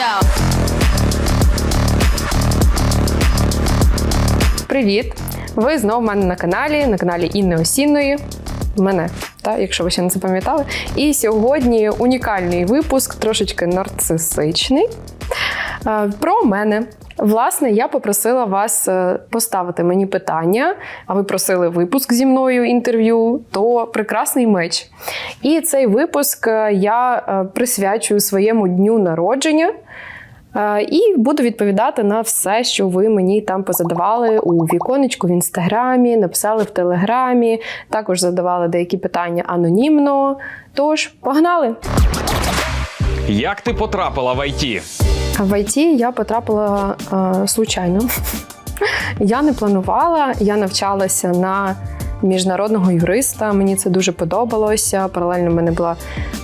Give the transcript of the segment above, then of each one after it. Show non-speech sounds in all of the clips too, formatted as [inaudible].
Yo. Привіт! Ви знову в мене на каналі, на каналі Інни Осінної. Мене, та, якщо ви ще не запам'ятали. І сьогодні унікальний випуск, трошечки нарцисичний. Про мене. Власне, я попросила вас е, поставити мені питання, а ви просили випуск зі мною інтерв'ю, то прекрасний меч. І цей випуск е, я е, присвячую своєму дню народження. І буду відповідати на все, що ви мені там позадавали у віконечку в інстаграмі, написали в телеграмі, також задавали деякі питання анонімно. Тож, погнали! Як ти потрапила в ІТ? В ІТ я потрапила е, случайно. Я не планувала, я навчалася на міжнародного юриста. Мені це дуже подобалося. Паралельно в мене була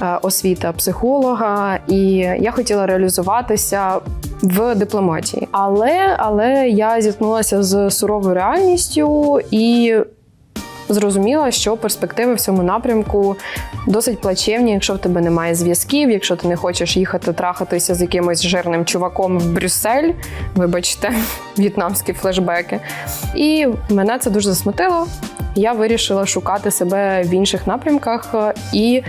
е, освіта психолога, і я хотіла реалізуватися в дипломатії. Але, але я зіткнулася з суровою реальністю і зрозуміла, що перспективи в цьому напрямку досить плачевні, якщо в тебе немає зв'язків, якщо ти не хочеш їхати трахатися з якимось жирним чуваком в Брюссель, вибачте, [laughs] в'єтнамські флешбеки. І мене це дуже засмутило. Я вирішила шукати себе в інших напрямках е, і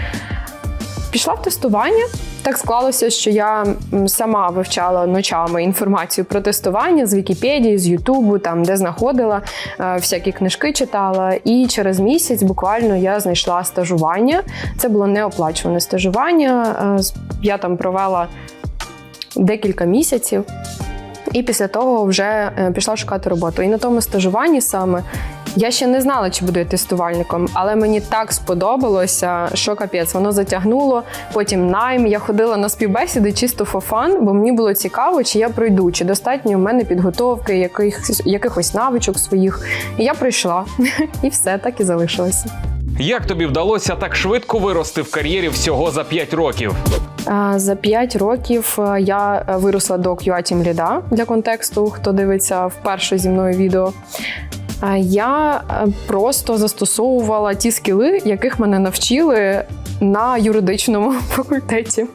пішла в тестування. Так склалося, що я сама вивчала ночами інформацію про тестування з Вікіпедії, з Ютубу, там де знаходила, е, всякі книжки читала. І через місяць буквально я знайшла стажування. Це було неоплачуване стажування. Е, Я там провела декілька місяців. І після того вже е, пішла шукати роботу. І на тому стажуванні саме я ще не знала, чи буду я тестувальником, але мені так сподобалося, що капець, воно затягнуло. Потім найм. Я ходила на співбесіди чисто фофан, бо мені було цікаво, чи я пройду, чи достатньо в мене підготовки, якихось, якихось навичок своїх. І я прийшла. [laughs] І все, так і залишилося. Як тобі вдалося так швидко вирости в кар'єрі всього за 5 років? За 5 років е, я е, виросла до QA Team Lead, для контексту, хто дивиться вперше зі мною відео. Я е, просто застосовувала ті скіли, яких мене навчили на юридичному [laughs] факультеті.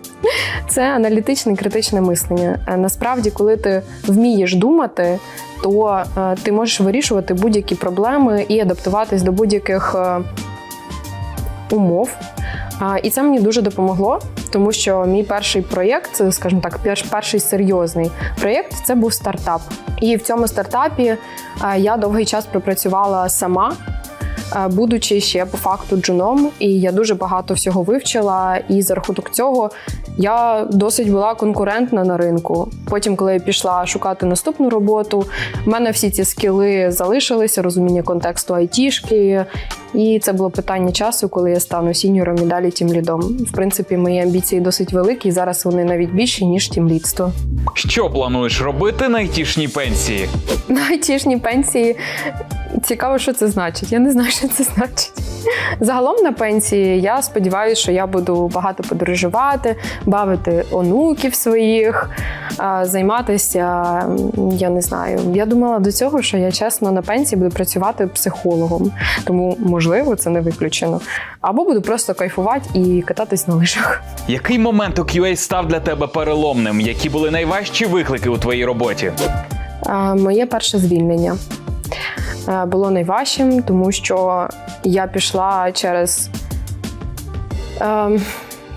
Це аналітичне критичне мислення. Е, Насправді, коли ти вмієш думати, то е, ти можеш вирішувати будь-які проблеми і адаптуватись до будь-яких умов. І це мені дуже допомогло, тому що мій перший проєкт, скажімо так, перший серйозний проєкт це був стартап. І в цьому стартапі я довгий час пропрацювала сама. Будучи ще по факту джуном, і я дуже багато всього вивчила, і за рахунок цього я досить була конкурентна на ринку. Потім, коли я пішла шукати наступну роботу, в мене всі ці скіли залишилися, розуміння контексту айтішки, і це було питання часу, коли я стану сіньором і далі тімлідом. В принципі, мої амбіції досить великі, і зараз вони навіть більші, ніж тімлідство. Що плануєш робити на айтішній пенсії? На айтішній пенсії цікаво, що це значить. Я не знаю, що це значить. Загалом на пенсії я сподіваюся, що я буду багато подорожувати, бавити онуків своїх, займатися. Я не знаю. Я думала до цього, що я чесно на пенсії буду працювати психологом, тому можливо це не виключено. Або буду просто кайфувати і кататись на лижах. Який момент у QA став для тебе переломним? Які були найважчі виклики у твоїй роботі? Моє перше звільнення було найважчим, тому що я пішла через е,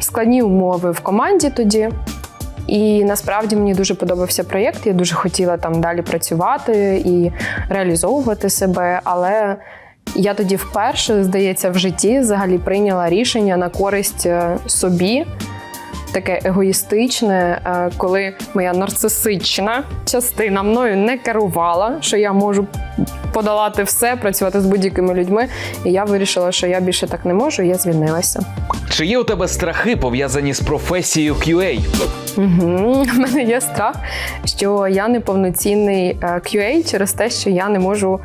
складні умови в команді тоді. І насправді мені дуже подобався проєкт. Я дуже хотіла там далі працювати і реалізовувати себе. Але я тоді вперше, здається, в житті взагалі прийняла рішення на користь е, собі таке егоїстичне, е, коли моя нарцисична частина мною не керувала, що я можу подолати все, працювати з будь-якими людьми. І я вирішила, що я більше так не можу, і я звільнилася. Чи є у тебе страхи пов'язані з професією QA? Угу. [laughs] У мене є страх, що я неповноцінний е, QA через те, що я не можу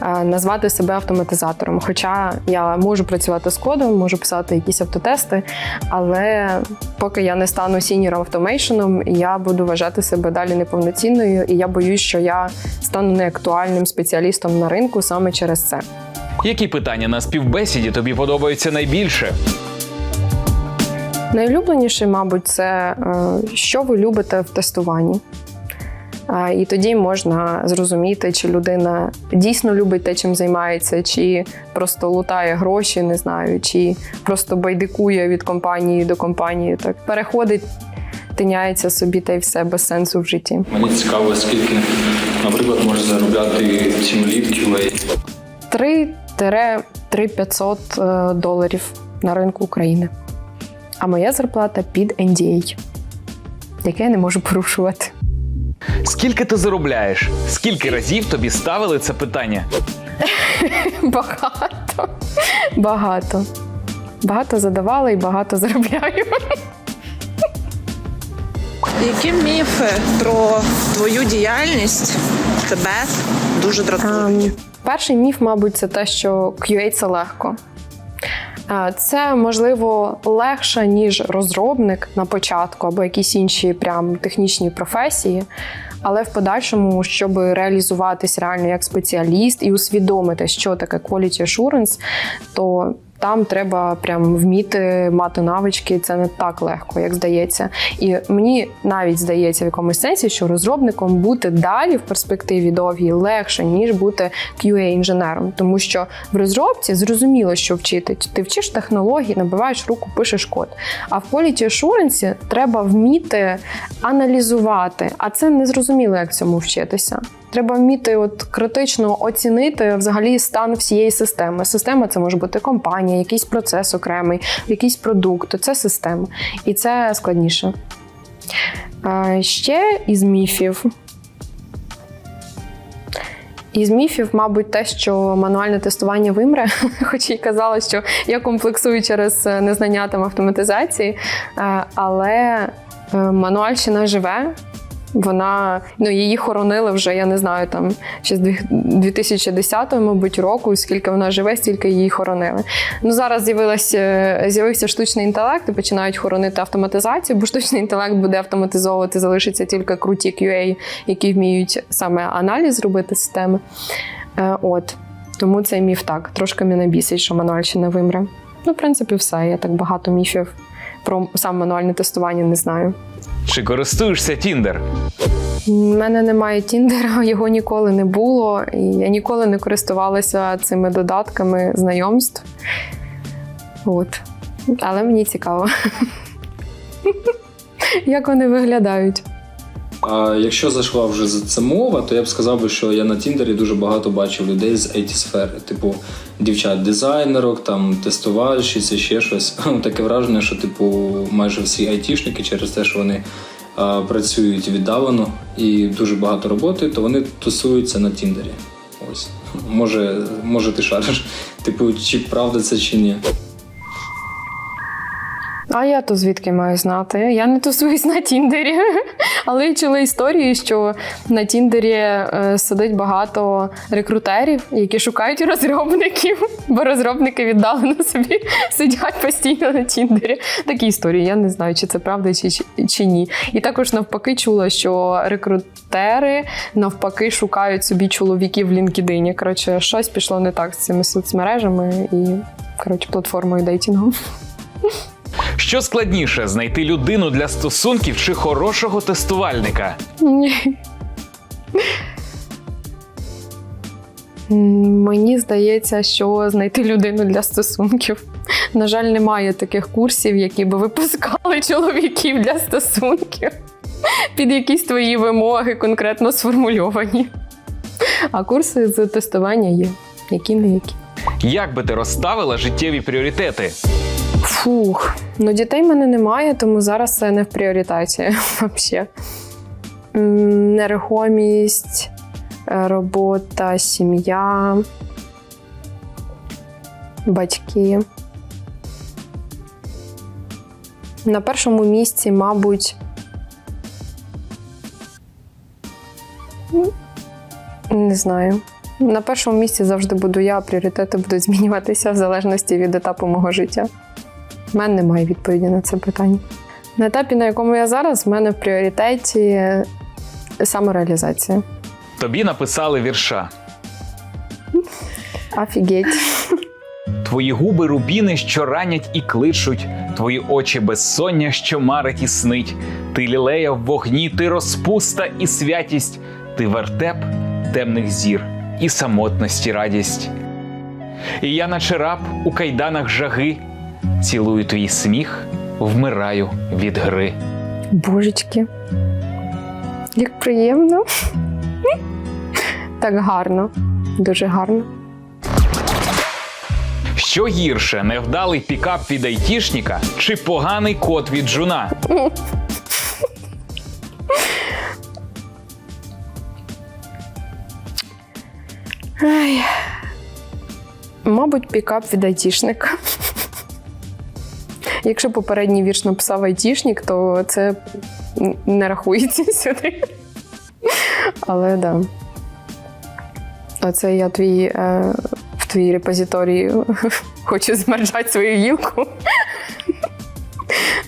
назвати себе автоматизатором. Хоча я можу працювати з кодом, можу писати якісь автотести, але поки я не стану сіньором автомейшеном, я буду вважати себе далі неповноцінною, і я боюсь, що я стану неактуальним спеціалістом на ринку саме через це. Які питання на співбесіді тобі подобаються найбільше? Найулюбленіше, мабуть, це е, що ви любите в тестуванні. І тоді можна зрозуміти, чи людина дійсно любить те, чим займається, чи просто лутає гроші, не знаю, чи просто байдикує від компанії до компанії. Так переходить, тиняється собі та й все без сенсу в житті. Мені цікаво, скільки, наприклад, може заробляти QA. 3-3500 е, доларів на ринку України. А моя зарплата під NDA, яке я не можу порушувати. Скільки ти заробляєш? Скільки разів тобі ставили це питання? [laughs] Багато. Багато. Багато задавала і багато [laughs] заробляю. Які міфи про твою діяльність тебе дуже дратують? Ем, Перший міф, мабуть, це те, що QA це легко. Це можливо легше, ніж розробник на початку або якісь інші прям технічні професії. Але в подальшому, щоб реалізуватись реально як спеціаліст і усвідомити, що таке quality assurance, то там треба прям вміти мати навички. Це не так легко, як здається. І мені навіть здається в якомусь сенсі, що розробником бути далі в перспективі довгій легше, ніж бути QA-інженером. Тому що в розробці зрозуміло, що вчити. Ти вчиш технології, набиваєш руку, пишеш код. А в quality assurance треба вміти аналізувати, а це не зрозуміло, як цьому вчитися. Треба вміти от критично оцінити взагалі стан всієї системи. Система це може бути компанія, якийсь процес окремий, якийсь продукт. Це система. І це складніше. Ще із міфів. Із міфів, мабуть, те, що мануальне тестування вимре, [laughs] хоч і казала, що я комплексую через е, незнання там автоматизації, Е, але е, мануальщина живе. Вона ну її хоронили вже, я не знаю, там ще з дві- 2010 мабуть, року, скільки вона живе, стільки її хоронили. Ну зараз з'явилася з'явився штучний інтелект і починають хоронити автоматизацію, бо штучний інтелект буде автоматизовувати, залишиться тільки круті QA, які вміють саме аналіз робити системи. Е, от тому цей міф так трошки мене бісить, що мануальщина вимре. Ну, в принципі, все. Я так багато міфів про саме мануальне тестування не знаю. Чи користуєшся Тіндер? У мене немає Тіндера, [laughs] його ніколи не було, і я ніколи не користувалася цими додатками знайомств. От. Але мені цікаво. [laughs] Як вони виглядають? А якщо зайшла вже за це мова, то я б сказав би, що я на Тіндері дуже багато бачив людей з it сфери типу дівчат-дизайнерок, там тестувальщиці, ще щось. [laughs] Таке враження, що типу майже всі айтішники через те, що вони а, працюють віддалено і дуже багато роботи, то вони тусуються на Тіндері. Ось. Може, може, ти шариш. Типу, чи правда це чи ні? А я то звідки маю знати? Я не тусуюсь на Тіндері. [laughs] Але чула історії, що на Тіндері е, сидить багато рекрутерів, які шукають розробників, [laughs] бо розробники віддалено собі [laughs] сидять постійно на Тіндері. Такі історії. Я не знаю, чи це правда, чи, чи, ні. І також навпаки чула, що рекрутери навпаки шукають собі чоловіків в LinkedIn. Коротше, щось пішло не так з цими соцмережами і коротше, платформою дейтингу. Що складніше знайти людину для стосунків чи хорошого тестувальника? Ні. Мені здається, що знайти людину для стосунків. На жаль, немає таких курсів, які би випускали чоловіків для стосунків під якісь твої вимоги конкретно сформульовані. А курси з тестування є, які не які. Як би ти розставила життєві пріоритети? Фух, ну дітей в мене немає, тому зараз це не в пріоритеті [laughs] взагалі. Нерухомість, е, робота, сім'я, батьки. На першому місці, мабуть, не знаю. На першому місці завжди буду я, а пріоритети будуть [laughs] змінюватися в залежності від етапу мого життя. У мене немає відповіді на це питання. На етапі, на якому я зараз, в мене в пріоритеті самореалізація. Тобі написали вірша. [laughs] Офігеть. Твої губи рубіни, що ранять і кличуть. твої очі безсоння, що марить і снить. Ти лілея в вогні, ти розпуста і святість, ти вертеп темних зір і самотності радість. І я, наче раб у кайданах жаги, цілую твій сміх, вмираю від гри. Божечки. Як приємно. Так гарно. Дуже гарно. Що гірше, невдалий пікап від айтішника чи поганий кот від жуна? Ай. Мабуть, пікап від айтішника. Якщо попередній вірш написав айтішник, то це не рахується [laughs] сюди. Але да. Оце я твій е, в твій репозиторій [laughs] хочу змержати свою гілку.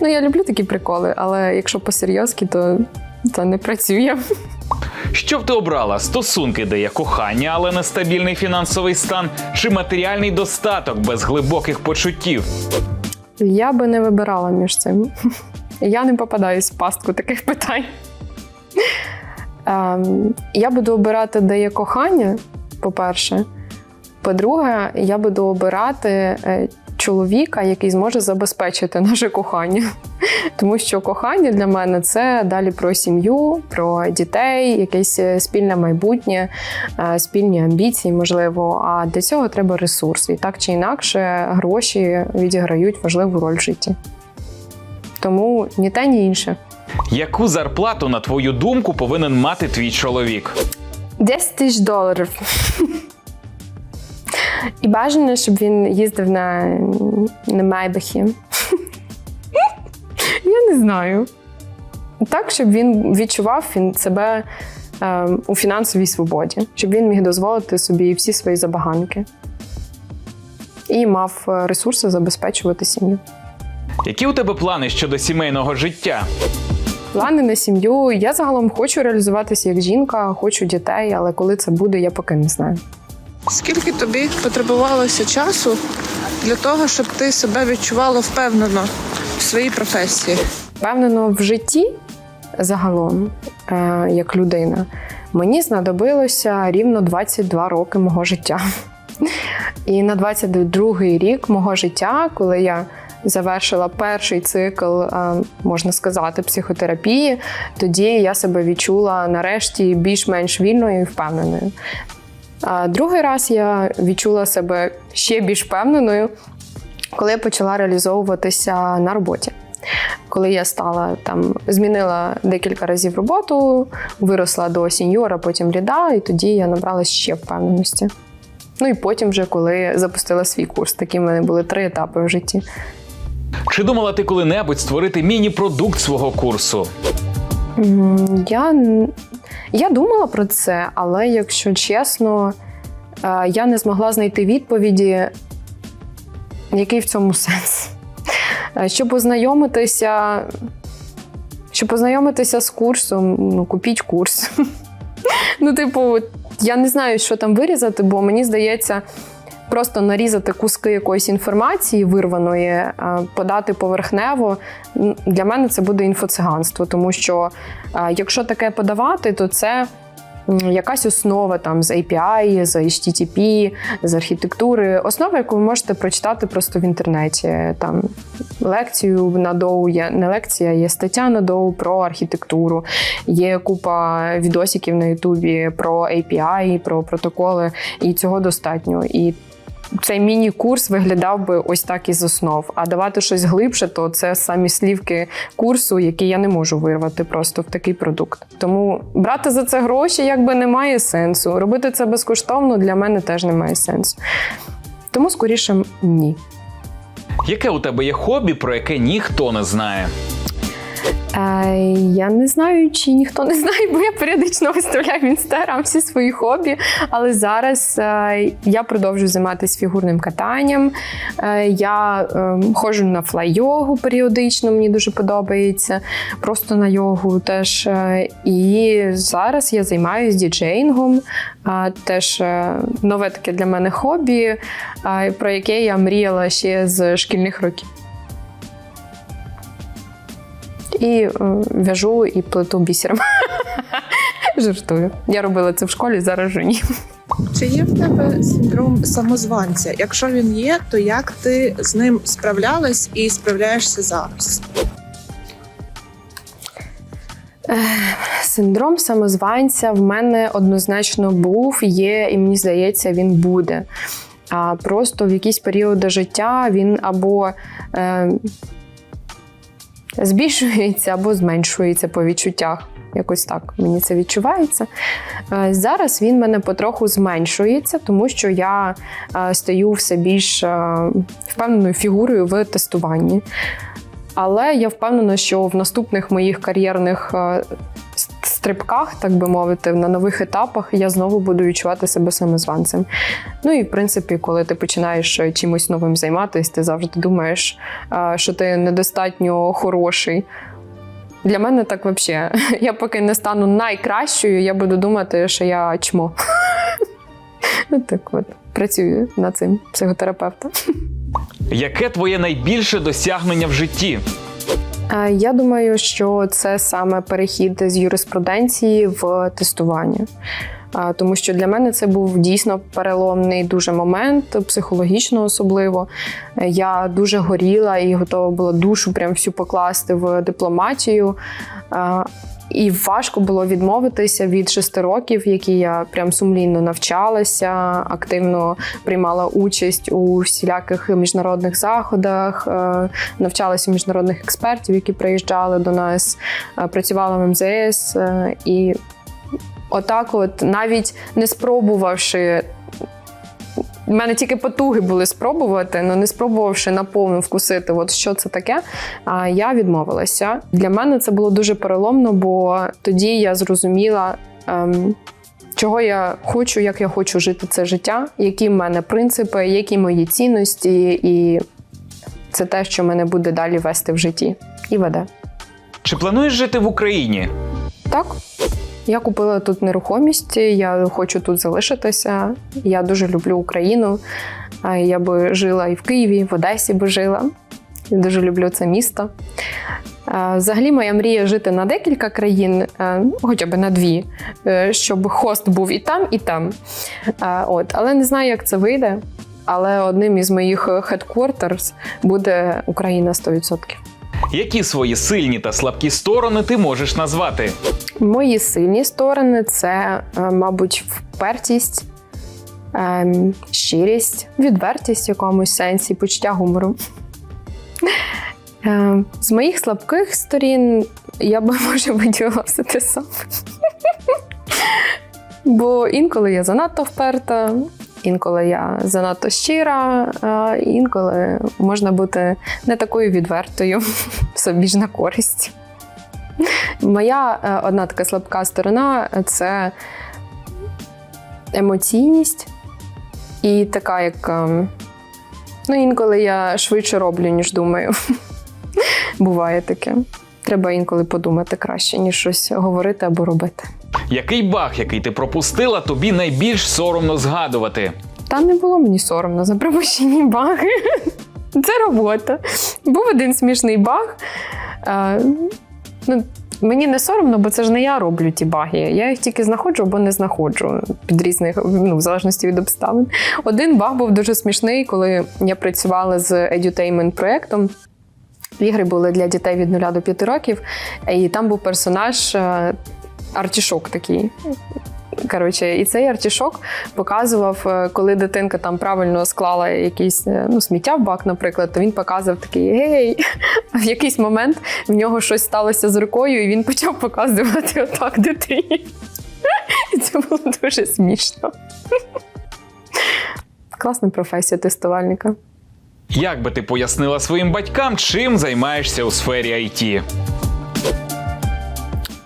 Ну, я люблю такі приколи, але якщо по-серйозки, то це не працює. Що б ти обрала? Стосунки, де є кохання, але нестабільний фінансовий стан, чи матеріальний достаток без глибоких почуттів? Я би не вибирала між цим. [laughs] Я не попадаюсь в пастку таких питань. Ем, я буду обирати, де є кохання, по-перше. По-друге, я буду обирати е, чоловіка, який зможе забезпечити наше кохання. Тому що кохання для мене це далі про сім'ю, про дітей, якесь е, спільне майбутнє, е, спільні амбіції, можливо. А для цього треба ресурс. І так чи інакше, гроші відіграють важливу роль в житті. Тому ні те, ні інше. Яку зарплату, на твою думку, повинен мати твій чоловік? 10 тисяч доларів. І бажано, щоб він їздив на, на Майбахі. Я не знаю. Так, щоб він відчував він себе е, у фінансовій свободі, щоб він міг дозволити собі всі свої забаганки. І мав е, ресурси забезпечувати сім'ю. Які у тебе плани щодо сімейного життя? Плани на сім'ю. Я загалом хочу реалізуватися як жінка, хочу дітей, але коли це буде, я поки не знаю. Скільки тобі потребувалося часу для того, щоб ти себе відчувала впевнено в своїй професії? Впевнено, в житті загалом, е, як людина, мені знадобилося рівно 22 роки мого життя. І на 22-й рік мого життя, коли я завершила перший цикл, е, можна сказати, психотерапії, тоді я себе відчула нарешті більш-менш вільною і впевненою. А другий раз я відчула себе ще більш впевненою, коли я почала реалізовуватися на роботі. Коли я стала там, змінила декілька разів роботу, виросла до сіньора, потім ряда, і тоді я набрала ще впевненості. Ну і потім, вже коли запустила свій курс, такі в мене були три етапи в житті. Чи думала ти коли-небудь створити міні-продукт свого курсу? Я, я думала про це, але якщо чесно, е, я не змогла знайти відповіді, який в цьому сенс. Е, Щоб ознайомитися, щоб ознайомитися з курсом, ну, купіть курс. [laughs] Ну, типу, я не знаю, що там вирізати, бо мені здається, просто нарізати куски якоїсь інформації вирваної, е, подати поверхнево. Для мене це буде інфоциганство, тому що е, якщо таке подавати, то це. Якась основа там з API, з HTTP, з архітектури, основа, яку ви можете прочитати просто в інтернеті. Там лекцію на доу є не лекція, є стаття на доу про архітектуру, є купа відосиків на Ютубі про API, про протоколи, і цього достатньо. І цей міні-курс виглядав би ось так із основ. А давати щось глибше, то це самі слівки курсу, які я не можу вирвати просто в такий продукт. Тому брати за це гроші якби немає сенсу. Робити це безкоштовно для мене теж немає сенсу. Тому скоріше ні. Яке у тебе є хобі, про яке ніхто не знає? Е, я не знаю, чи ніхто не знає, бо я періодично виставляю в інстаграм всі свої хобі. Але зараз е, я продовжую займатися фігурним катанням. Е, я е, ходжу на флай-йогу періодично, мені дуже подобається. Просто на йогу теж. Е, і зараз я займаюся діджеїнгом. Е, теж е, нове таке для мене хобі, е, про яке я мріяла ще з шкільних років. І е, в'яжу і плету бісером. [laughs] Жартую. Я робила це в школі, зараз вже ні. Чи є в тебе синдром самозванця? Якщо він є, то як ти з ним справлялась і справляєшся зараз? Синдром самозванця в мене однозначно був, є, і мені здається, він буде. А просто в якісь періоди життя він або е, збільшується, або зменшується по відчуттях. Якось так мені це відчувається. Е, Зараз він мене потроху зменшується, тому що я е, стаю все більш е, впевненою фігурою в тестуванні. Але я впевнена, що в наступних моїх кар'єрних стрибках, так би мовити, на нових етапах я знову буду відчувати себе самозванцем. Ну і в принципі, коли ти починаєш е, чимось новим займатися, ти завжди думаєш, е, що ти недостатньо хороший. Для мене так взагалі. [laughs] Я поки не стану найкращою, я буду думати, що я чмо. [laughs] Ну так от, працюю над цим психотерапевтом. [laughs] Яке твоє найбільше досягнення в житті? Е, Я думаю, що це саме перехід з юриспруденції в тестування. Е, Тому що для мене це був дійсно переломний дуже момент, психологічно особливо. Е, Я дуже горіла і готова була душу прям всю покласти в дипломатію. І важко було відмовитися від шести років, які я прям сумлінно навчалася, активно приймала участь у всіляких міжнародних заходах, е, навчалася міжнародних експертів, які приїжджали до нас, е, працювала в МЗС. е, І отак, от навіть не спробувавши. У мене тільки потуги були спробувати, але не спробувавши наповну вкусити, от що це таке. Я відмовилася. Для мене це було дуже переломно, бо тоді я зрозуміла, ем, чого я хочу, як я хочу жити це життя, які в мене принципи, які мої цінності, і це те, що мене буде далі вести в житті і веде. Чи плануєш жити в Україні? Так. Я купила тут нерухомість, я хочу тут залишитися. Я дуже люблю Україну. Я би жила і в Києві, і в Одесі би жила. Я дуже люблю це місто. Взагалі, моя мрія жити на декілька країн, е, ну, хоча б на дві, е, щоб хост був і там, і там. От. Але не знаю, як це вийде. Але одним із моїх headquarters буде Україна 100%. Які свої сильні та слабкі сторони ти можеш назвати? Мої сильні сторони це, е, мабуть, впертість, ем, щирість, відвертість в якомусь сенсі, почуття гумору. Е, З моїх слабких сторін я би [laughs] може виділила все. Бо інколи я занадто вперта, інколи я занадто щира, а інколи можна бути не такою відвертою, [laughs] собі ж на користь. Моя е, одна така слабка сторона це емоційність і така, як. ем, Ну, інколи я швидше роблю, ніж думаю. [laughs] Буває таке. Треба інколи подумати краще, ніж щось говорити або робити. Який баг, який ти пропустила, тобі найбільш соромно згадувати? Та не було мені соромно за пропущені баги. [laughs] Це робота. Був один смішний баг. Е, ну, мені не соромно, бо це ж не я роблю ті баги. Я їх тільки знаходжу або не знаходжу під різних, ну, в залежності від обставин. Один баг був дуже смішний, коли я працювала з edutainment проєктом. Ігри були для дітей від 0 до 5 років, і там був персонаж е, артішок такий. Коротше, і цей артішок показував, е, коли дитинка там правильно склала якийсь е, ну, сміття в бак, наприклад, то він показував такий гей. [laughs] А в якийсь момент в нього щось сталося з рукою, і він почав показувати [laughs] отак дитині. І це було дуже смішно. [laughs] Класна професія тестувальника. Як би ти пояснила своїм батькам, чим займаєшся у сфері IT?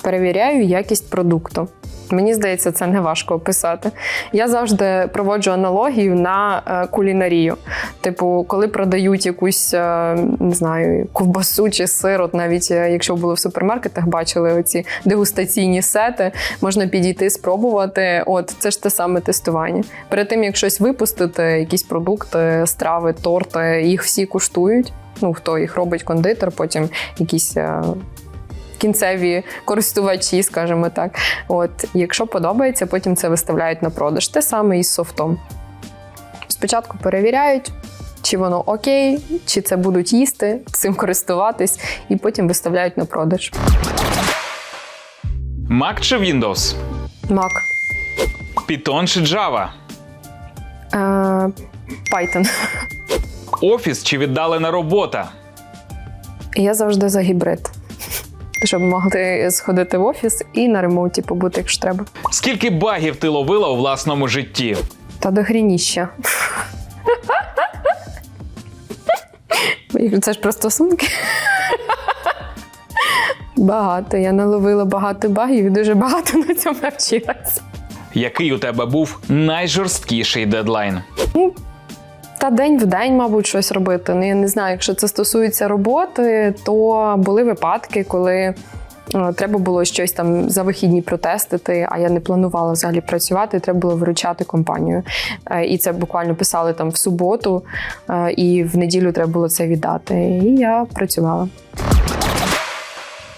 перевіряю якість продукту. Мені здається, це не важко описати. Я завжди проводжу аналогію на е, кулінарію. Типу, коли продають якусь е, не знаю, ковбасу чи сир, от навіть е, якщо були в супермаркетах, бачили оці дегустаційні сети, можна підійти, спробувати. От це ж те саме тестування. Перед тим як щось випустити, якісь продукти, страви, торти, їх всі куштують. Ну, хто їх робить, кондитер, потім якісь. Кінцеві користувачі, скажімо так. От, якщо подобається, потім це виставляють на продаж. Те саме і з софтом. Спочатку перевіряють, чи воно окей, чи це будуть їсти, цим користуватись, і потім виставляють на продаж. Mac чи Windows? Mac. Python чи Java? Е, Python. Офіс чи віддалена робота? Я завжди за гібрид. Щоб могли сходити в офіс і на ремонті побути, якщо треба. Скільки багів ти ловила у власному житті? Та до грініща. Це ж про стосунки. Багато. Я наловила багато багів і дуже багато на цьому навчилася. Який у тебе був найжорсткіший дедлайн? Та день в день, мабуть, щось робити. Ну, я не знаю, якщо це стосується роботи, то були випадки, коли е, треба було щось там за вихідні протестити, а я не планувала взагалі працювати, треба було виручати компанію. Е, І це буквально писали там в суботу, е, і в неділю треба було це віддати. І я працювала.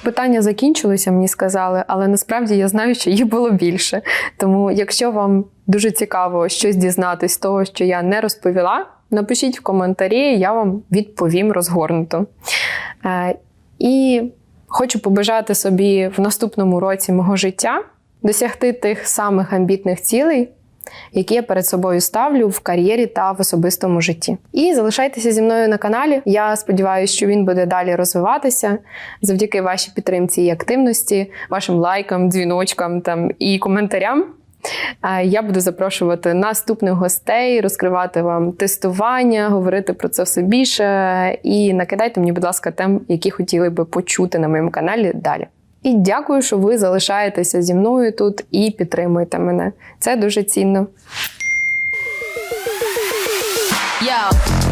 Питання закінчилися, мені сказали, але насправді я знаю, що їх було більше. Тому, якщо вам дуже цікаво щось дізнатись з того, що я не розповіла, напишіть в коментарі, я вам відповім розгорнуто. Е, І хочу побажати собі в наступному році мого життя досягти тих самих амбітних цілей, які я перед собою ставлю в кар'єрі та в особистому житті. І залишайтеся зі мною на каналі. Я сподіваюся, що він буде далі розвиватися завдяки вашій підтримці і активності, вашим лайкам, дзвіночкам там і коментарям. Е, Я буду запрошувати наступних гостей, розкривати вам тестування, говорити про це все більше. І накидайте мені, будь ласка, тем, які хотіли би почути на моєму каналі далі. І дякую, що ви залишаєтеся зі мною тут і підтримуєте мене. Це дуже цінно. Yo,